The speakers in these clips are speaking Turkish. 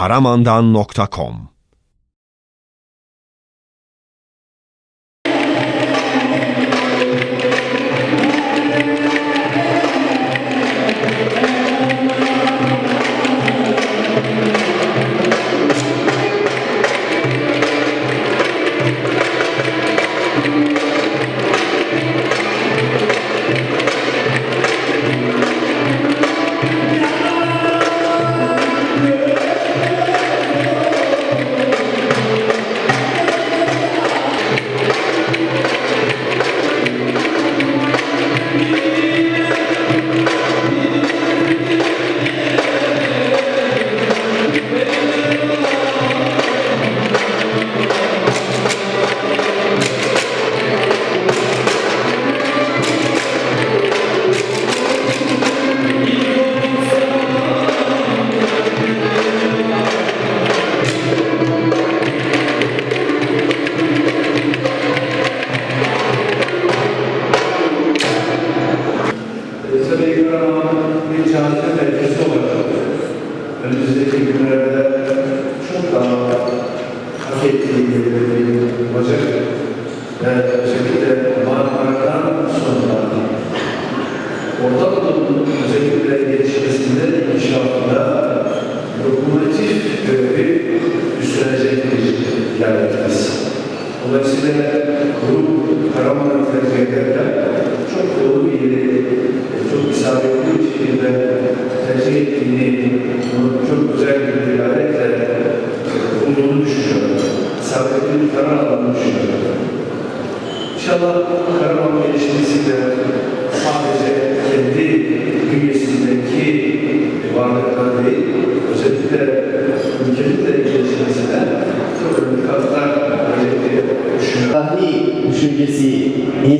karamandan.com Tabii Karaman'ın cazibe merkezi olarak önümüzdeki günlerde çok daha hak ettiği yerleri olacak. Ve özellikle Marmara'dan sonra Orta Anadolu'nun özellikle gelişmesinde, inşaatında lokomotif görevi üstlenecek bir yerlerimiz. Dolayısıyla grup Karaman'ı tercih bunu çok güzel bir ibaretle bulduğunu düşünüyorum. İsabetli bir karar aldığını düşünüyorum. İnşallah Karaman gelişmesiyle sadece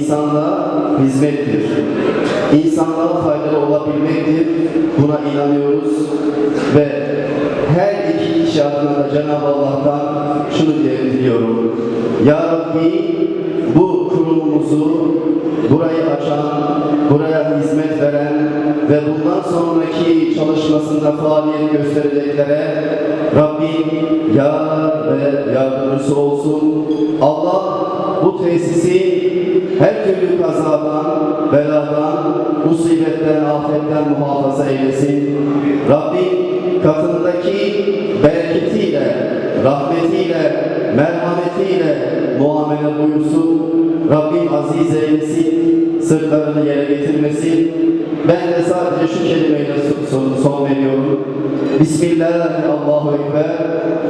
insanlığa hizmettir. İnsanlığa faydalı olabilmektir. Buna inanıyoruz ve her iki kişi hakkında da Cenab-ı Allah'tan şunu diye diliyorum. Ya Rabbi bu kurumumuzu burayı açan, buraya hizmet veren ve bundan sonraki çalışmasında faaliyet göstereceklere Rabbim yar ve yardımcısı olsun. Allah bu tesisi her türlü kazadan, beladan, musibetten, afetten muhafaza eylesin. Rabbim katındaki bereketiyle, rahmetiyle, merhametiyle muamele buyursun. Rabbim aziz eylesin, sırtlarını yere getirmesin. Ben de sadece şu kelimeyle son, son veriyorum. Bismillah, Allahu Ekber.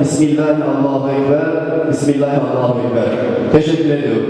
Bismillah, Allahu Ekber. Bismillah, Allahu Ekber. Teşekkür ediyorum.